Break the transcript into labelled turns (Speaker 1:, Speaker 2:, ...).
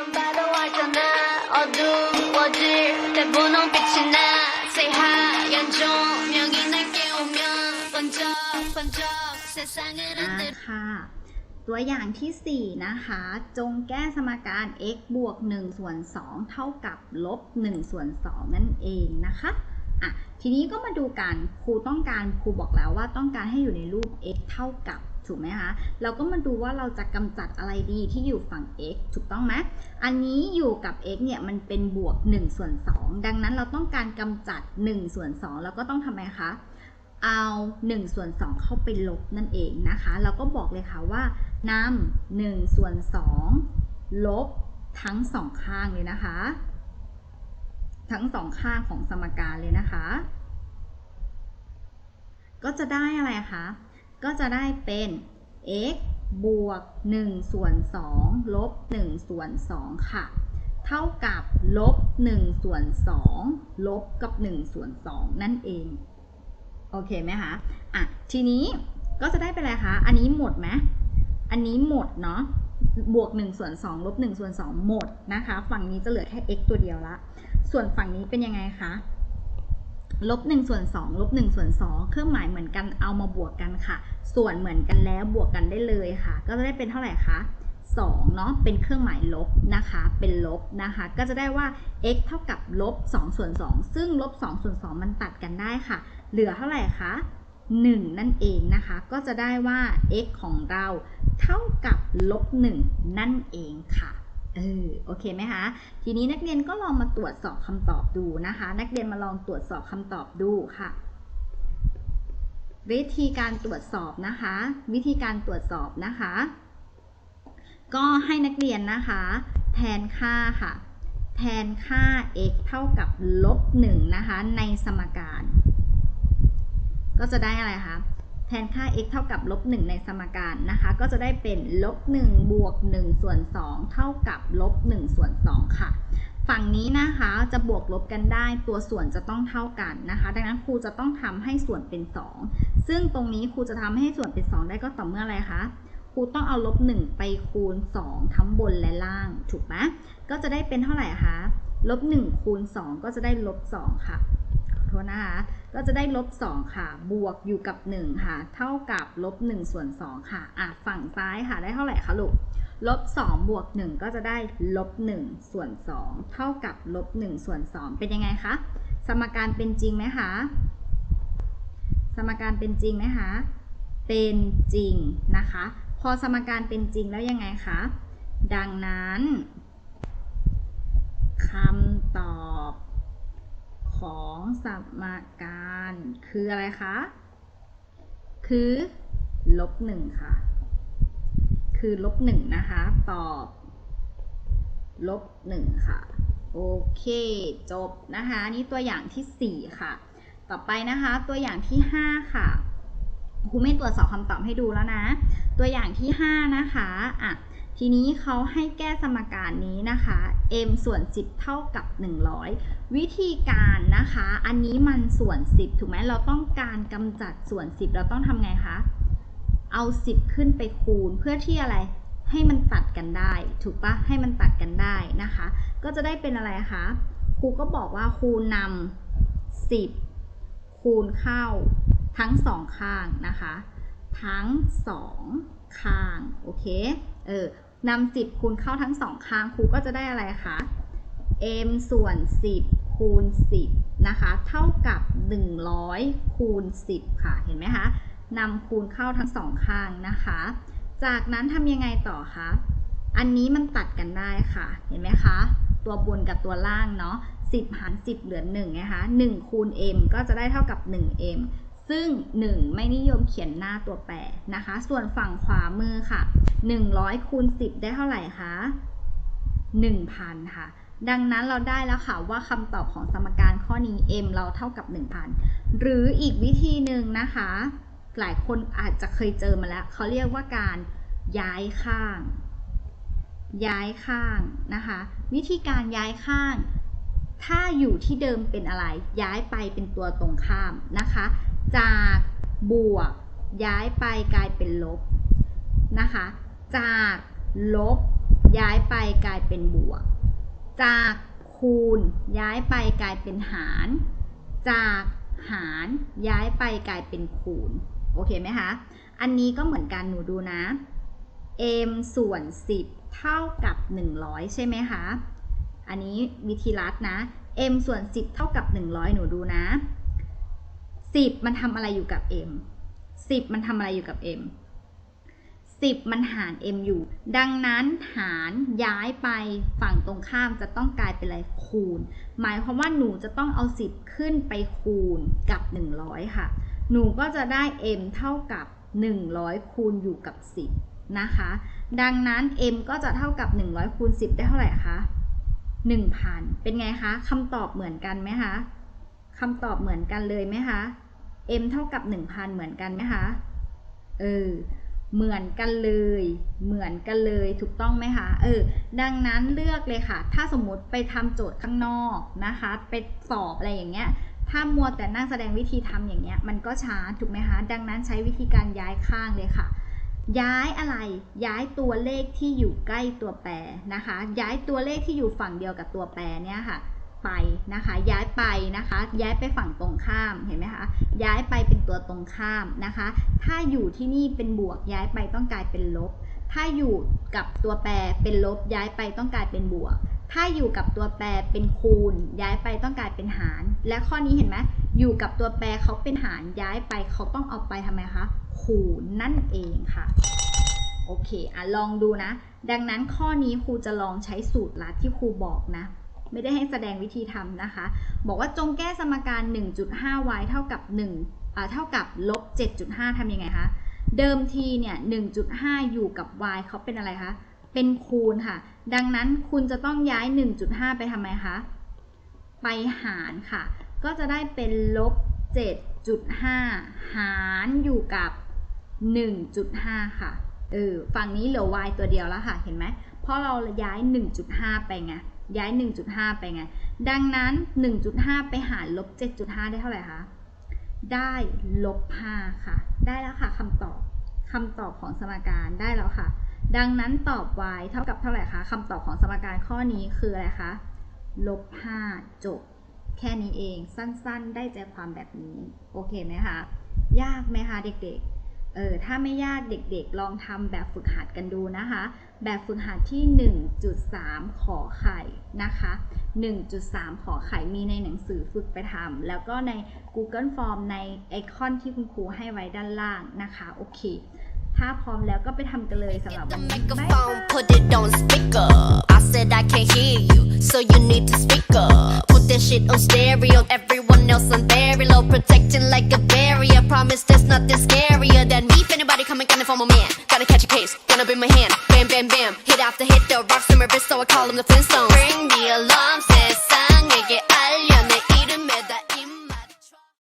Speaker 1: 봐도 알잖아 어두워질 때 분홍빛이 나 새하얀 조명이 날 깨우면 번쩍 번쩍 세상을
Speaker 2: อ่า
Speaker 1: 흔들
Speaker 2: ค่ะ ตัวอย่างทีสี่4 นะคะ จงแก้สมการ x บวก 1 ส่วน 2 เท่ากับลบ 1 ส่วน 2 นั่นเองนะคะอ่ะทีนี้ก็มาดูกันครูต้องการครูบอกแล้วว่าต้องการให้อยู่ในรูป x เท่ากับ ถูกไหมคะ เราก็มาดูว่าเราจะกำจัดอะไรดีที่อยู่ฝั่ง x ถูกต้องไหมอันนี้อยู่กับ x เนี่ยมันเป็นบวก1ส่วน2ดังนั้นเราต้องการกำจัด1ส่วน2แล้วก็ต้องทำไมคะ เอา1ส่วน2เข้าไปลบนั่นเองนะคะ เราก็บอกเลยค่ะว่านำ1ส่วน2ลบทั้งสองข้างเลยนะคะ ทั้งสองข้างของสมการเลยนะคะ ก็จะได้อะไรคะ ก็จะได้เป็น x บวก1ส่วน2ลบ1ส่วน2ค่ะ เท่ากับลบ1ส่วน2ลบกับ1ส่วน2นั่นเอง โอเคไหมคะ อะ ทีนี้ก็จะได้เป็นอะไรคะ อันนี้หมดไหมอันนี้หมดเนาะ บวก1ส่วน2ลบ1ส่วน2หมดนะคะ ฝั่งนี้จะเหลือแค่ x ตัวเดียวละ ส่วนฝั่งนี้เป็นยังไงคะ ลบ1ส่วน2ลบ1ส่วน2เครื่องหมายเหมือนกันเอามาบวกกันค่ะ ส่วนเหมือนกันแล้วบวกกันได้เลยค่ะ ก็จะได้เป็นเท่าไหร่คะ2เนาะเป็นเครื่องหมายลบนะคะ เป็นลบนะคะ ก็จะได้ว่า x เท่ากับลบ2ส่วน2ซึ่งลบ2ส่วน2มันตัดกันได้ค่ะ เหลือเท่าไหร่คะ1 นั่นเองนะคะ ก็จะได้ว่า x ของเราเท่ากับลบ1นั่นเองค่ะ เออโอเคไหมคะทีนี้นักเรียนก็ลองมาตรวจสอบคำตอบดูนะคะ นักเรียนมาลองตรวจสอบคำตอบดูค่ะ วิธีการตรวจสอบนะคะ วิธีการตรวจสอบนะคะ ก็ให้นักเรียนนะคะ แทนค่าค่ะ แทนค่า x เท่ากับลบ1นะคะในสมการ ก็จะได้อะไรคะ แทนค่า x เท่ากับลบ1ในสมการนะคะ ก็จะได้เป็นลบ1บวก1ส่วน2เท่ากับลบ1ส่วน2ค่ะ ฝั่งนี้นะคะจะบวกลบกันได้ตัวส่วนจะต้องเท่ากันนะคะ ดังนั้นครูจะต้องทำให้ส่วนเป็น 2 ซึ่งตรงนี้ครูจะทำให้ส่วนเป็น 2 ได้ก็ต่อเมื่ออะไรคะครูต้องเอาลบ1ไปคูณ 2 ทั้งบนและล่างถูกไหมก็จะได้เป็นเท่าไหร่คะลบ1คูณ 2 ก็จะได้ลบ2ค่ะ โทษนะคะก็จะได้ลบ 2 ค่ะ บวกอยู่กับ 1 ค่ะ เท่ากับลบ1ส่วน2ค่ะอะฝั่งซ้ายค่ะได้เท่าไหร่คะลูกลบ2บวก1ก็จะได้ลบ1ส่วน2เท่ากับลบ1ส่วน2เป็นยังไงคะ สมการเป็นจริงไหมคะ สมการเป็นจริงไหมคะ เป็นจริงนะคะ พอสมการเป็นจริงแล้วยังไงคะ ดังนั้นคำตอบ ของสมการคืออะไรคะ คือลบหนึ่งค่ะ คือลบหนึ่งนะคะ ตอบลบหนึ่งค่ะ โอเค จบนะคะ นี่ตัวอย่างที่สี่ค่ะ ต่อไปนะคะตัวอย่างที่ห้าค่ะครูไม่ตรวจสอบคำตอบให้ดูแล้วนะ ตัวอย่างที่5นะคะ อะ ทีนี้เขาให้แก้สมการนี้นะคะ m ส่วน 10 เท่ากับ 100 วิธีการนะคะ อันนี้มันส่วน 10 ถูกไหมเราต้องการกำจัดส่วน 10 เราต้องทำไงคะ เอา 10 ขึ้นไปคูณเพื่อที่อะไร ให้มันตัดกันได้ ถูกปะให้มันตัดกันได้นะคะ ก็จะได้เป็นอะไรคะ ครูก็บอกว่าครูนำ10 คูณเข้า ทั้งสองข้างนะคะ ทั้งสองข้าง โอเค เออ นำ10คูณเข้าทั้งสองข้างครูก็จะได้อะไรคะ m ส่วน 10 คูณ 10 นะคะ เท่ากับ 100 คูณ 10 ค่ะ เห็นไหมคะนำคูณเข้าทั้งสองข้างนะคะ จากนั้นทำยังไงต่อคะ อันนี้มันตัดกันได้ค่ะ เห็นไหมคะ ตัวบนกับตัวล่างเนาะ10 หาร 10 เหลือ1ไงคะ1คูณ m ก็จะได้เท่ากับ 1m ซึ่ง 1 ไม่นิยมเขียนหน้าตัวแปรนะคะ ส่วนฝั่งขวามือค่ะ 100คูณ10 ได้เท่าไหร่คะ1,000 ค่ะ ดังนั้นเราได้แล้วค่ะว่าคำตอบของสมการข้อนี้ m เราเท่ากับ 1,000 หรืออีกวิธีหนึ่งนะคะ หลายคนอาจจะเคยเจอมาแล้ว เขาเรียกว่าการย้ายข้าง ย้ายข้างนะคะ วิธีการย้ายข้างถ้าอยู่ที่เดิมเป็นอะไรย้ายไปเป็นตัวตรงข้ามนะคะ จากบวก ย้ายไปกลายเป็นลบนะคะ จากลบ ย้ายไปกลายเป็นบวก จากคูณ ย้ายไปกลายเป็นหาร จากหารย้ายไปกลายเป็นคูณ โอเคไหมคะ อันนี้ก็เหมือนกันหนูดูนะ m ส่วน 10 เท่ากับ 100 ใช่ไหมคะ อันนี้วิธีรัดนะ m ส่วน 10 เท่ากับ 100 หนูดูนะ 10มันทำอะไรอยู่กับ m 10มันทำอะไรอยู่กับ m 10มันหาร m อยู่ ดังนั้นหารย้ายไปฝั่งตรงข้ามจะต้องกลายเป็นอะไรคูณ หมายความว่าหนูจะต้องเอา10ขึ้นไปคูณกับ 100 ค่ะ หนูก็จะได้ m เท่ากับ 100 คูณอยู่กับ 10 นะคะ ดังนั้น m ก็จะเท่ากับ 100คูณ10 ได้เท่าไหร่คะ1,000 เป็นไงคะคำตอบเหมือนกันไหมคะ คำตอบเหมือนกันเลยไหมคะ m เท่ากับ 1,000 เหมือนกันไหมคะ เออ เหมือนกันเลย เหมือนกันเลย ถูกต้องไหมคะ เออ ดังนั้นเลือกเลยค่ะ ถ้าสมมติไปทำโจทย์ข้างนอกนะคะ ไปสอบอะไรอย่างเงี้ย ถ้ามัวแต่นั่งแสดงวิธีทำอย่างเงี้ย มันก็ช้า ถูกไหมคะ ดังนั้นใช้วิธีการย้ายข้างเลยค่ะย้ายอะไร ย้ายตัวเลขที่อยู่ใกล้ตัวแปรนะคะ ย้ายตัวเลขที่อยู่ฝั่งเดียวกับตัวแปรเนี่ยค่ะ ไปนะคะ ย้ายไปนะคะ ย้ายไปฝั่งตรงข้ามเห็นไหมคะย้ายไปเป็นตัวตรงข้ามนะคะ ถ้าอยู่ที่นี่เป็นบวกย้ายไปต้องกลายเป็นลบ ถ้าอยู่กับตัวแปรเป็นลบย้ายไปต้องกลายเป็นบวก ถ้าอยู่กับตัวแปรเป็นคูณ ย้ายไปต้องกลายเป็นหาร และข้อนี้เห็นไหมอยู่กับตัวแปรเขาเป็นหารย้ายไปเขาต้องเอาไปทำไมคะคูณนั่นเองค่ะโอเคอะลองดูนะ ดังนั้นข้อนี้ครูจะลองใช้สูตรลัดที่ครูบอกนะ ไม่ได้ให้แสดงวิธีทำนะคะ บอกว่าจงแก้สมการ 1.5y เท่ากับ1อ่าเท่ากับลบ 7.5 ทำยังไงคะ เดิมทีเนี่ย 1.5 อยู่กับ y เขาเป็นอะไรคะ เป็นคูณค่ะ ดังนั้นคุณจะต้องย้าย 1.5 ไปทำไมคะ ไปหารค่ะ ก็จะได้เป็นลบ 7.5 หารอยู่กับ 1.5 ค่ะ เออ ฝั่งนี้เหลือ y ตัวเดียวแล้วค่ะ เห็นไหม เพราะเราย้าย 1.5 ไปไง ย้าย 1.5 ไปไง ดังนั้น 1.5 ไปหารลบ 7.5 ได้เท่าไหร่คะ ได้ลบ 5 ค่ะ ได้แล้วค่ะคำตอบคำตอบของสมการได้แล้วค่ะ ดังนั้นตอบ y เท่ากับเท่าไหร่คะคำตอบของสมการข้อนี้คืออะไรคะ ลบ 5 จบ แค่นี้เองสั้นๆ ได้ใจความแบบนี้ โอเคไหมคะ ยากไหมคะเด็กๆ เออถ้าไม่ยากเด็กๆ ลองทำแบบฝึกหัดกันดูนะคะ แบบฝึกหัดที่ 1.3 ขอไข่นะคะ 1.3 ขอไข่มีในหนังสือฝึกไปทำแล้วก็ใน Google Form ในไอคอนที่คุณครูให้ไว้ด้านล่างนะคะ โอเค ถ้าพร้อมแล้วก็ไปทำกันเลยสำหรับวันนี้บ๊ายบาย
Speaker 1: Put it on speaker. I said I can't hear you, so you need to speak up. Put that shit on stereo. Everyone else on very low, protecting like a. Promise there's nothing scarier than me. If anybody coming, gonna for my man. Gotta catch a case, gonna be my hand. Bam, bam, bam. Hit after hit, the rocks in my wrist, so I call him the alarm